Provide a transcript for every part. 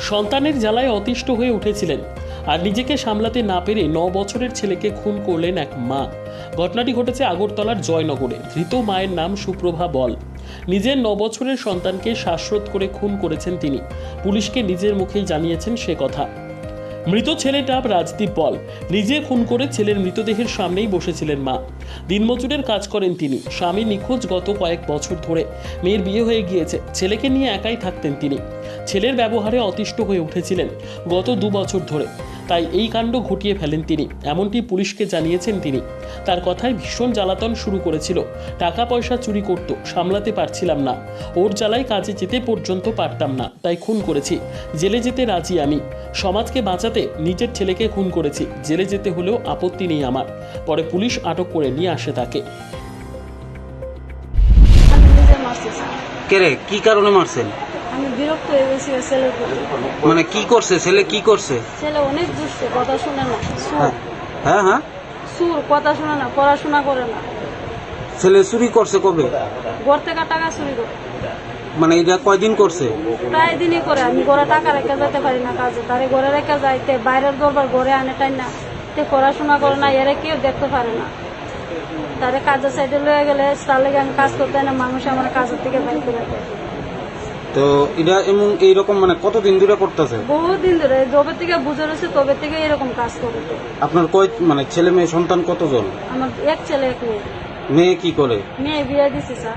সন্তানের জ্বালায় অতিষ্ঠ হয়ে উঠেছিলেন আর নিজেকে সামলাতে না পেরে ন বছরের ছেলেকে খুন করলেন এক মা। ঘটনাটি ঘটেছে আগরতলার জয়নগরে। ধৃত মায়ের নাম সুপ্রভা বল। নিজের ন বছরের সন্তানকে শ্বাসরোধ করে খুন করেছেন তিনি। পুলিশকে নিজের মুখেই জানিয়েছেন সে কথা। মৃত ছেলেটা রাজদীপ বল। নিজে খুন করে ছেলের মৃতদেহের সামনেই বসেছিলেন মা। দিনমজুরের কাজ করেন তিনি। স্বামী নিখোঁজ গত কয়েক বছর ধরে। মেয়ের বিয়ে হয়ে গিয়েছে। ছেলেকে নিয়ে একাই থাকতেন তিনি। ছেলের ব্যবহারে অতিষ্ঠ হয়ে উঠেছিলেন গত দু বছর ধরে। তাই এই কাণ্ড ঘটিয়ে ফেলেন তিনি। এমনটি পুলিশকে জানিয়েছেন তিনি। তার কথায় ভীষণ জ্বালাতন শুরু করেছিল। টাকা পয়সা চুরি করত, সামলাতে পারছিলাম না। ওর জ্বালায় কাজে যেতে পর্যন্ত পারতাম না, তাই খুন করেছি। জেলে যেতে রাজি আমি। সমাজকে বাঁচাতে নিজের ছেলেকে খুন করেছি। জেলে যেতে হলেও আপত্তি নেই আমার। পরে পুলিশ আটক করে নিয়ে আসে তাকে। স্যার। কেরে কি কারণে মারছেন? আমি বিরক্ত হয়ে গেছি ছেলের প্রতি। মানে কি করছে? ছেলে কি করছে? ছেলে অনেক দুষ্ট কথা শুনে না। সুর হ্যাঁ। হ্যাঁ হ্যাঁ। সুর কথা শুনে না পড়াশোনা করে না। ছেলে চুরি করছে কবে? ঘর থেকে টাকা চুরি করে। মানে এটা কয়দিন করছে? প্রায় দিনই করে। আমি ঘরে টাকা রেখে যেতে পারি না কাজে। তারে ঘরে রেখে যাইতে বাইরের দরবার ঘরে আনে টাই না। তে পড়াশোনা করে না এরা কেউ দেখতে পারে না। তারে কাজের সাইডে লয়ে গেলে তার লেগে আমি কাজ করতে না মানুষ আমার কাজের থেকে বাইর করে দেয়। তো এটা এমন এইরকম মানে কতদিন ধরে করতেছে? বহুদিন ধরে যবে থেকে বুঝে রয়েছে তবে থেকে এরকম কাজ করে। আপনার কয় মানে ছেলে মেয়ে সন্তান কতজন? আমার এক ছেলে এক মেয়ে। মেয়ে কি করে? মেয়ে বিয়ে দিছি স্যার।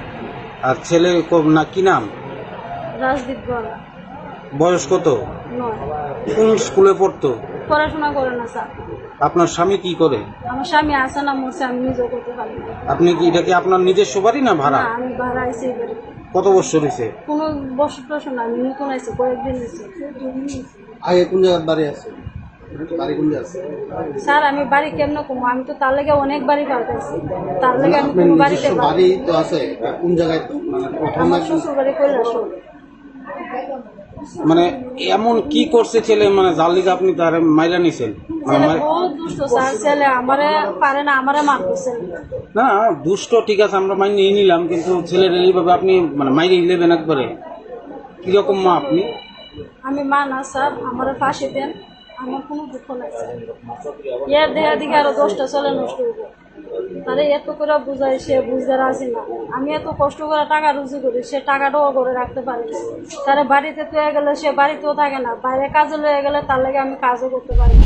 আর ছেলে ক- না কি নাম? রাজদীপ গলা বয়স কত? নয়। কোন স্কুলে পড়তো? পড়াশোনা করে না স্যার। আপনার স্বামী কি করে? আমার স্বামী আসে না মরছে আমি নিজেও করতে পারি না। আপনি কি এটা কি আপনার নিজস্ব বাড়ি না ভাড়া? না, আমি ভাড়া আইসি এবারে কত বছর হয়েছে কোনো বছর টসর না আমি নতুন আইসি কয়েকদিন আইসি আগে কোন জায়গায় বাড়ি আছে? বাড়ি কোন আছে স্যার আমি বাড়ি কেমনে কমো? আমি তো তার লেগে অনেক বাড়ি পাল্টাইছি তার লেগে আমি কোনো বাড়িতে বাড়ি তো আছে কোন জায়গায় মানে প্রথম শ্বশুর বাড়ি কৈলাস মানে এমন কি করছে ছেলে মানে লিগে আপনি তার মাইরা নিছেন? ছেলে বহুত দুষ্ট স্যার ছেলে আমারে পারে না আমারে মারতো ছেলে না দুষ্ট ঠিক আছে আমরা মাইনে নিয়ে নিলাম কিন্তু ছেলের এইভাবে আপনি মানে মাইরে নেবেন একবারে। কীরকম মা আপনি? আমি মা না স্যার আমার ফাঁসি দেন আমার কোনো দুঃখ নাই এর দেহা দিকে আরও দশটা চলে নষ্ট হইব। তাহলে এত করে বুঝাই সে বুঝতে রাজি না। আমি এত কষ্ট করে টাকা রুজি করি সে টাকাটাও করে রাখতে পারি না। তারে বাড়িতে তো গেলে সে বাড়িতেও থাকে না বাইরে কাজে লয়ে গেলে তার লাগে আমি কাজও করতে পারি না।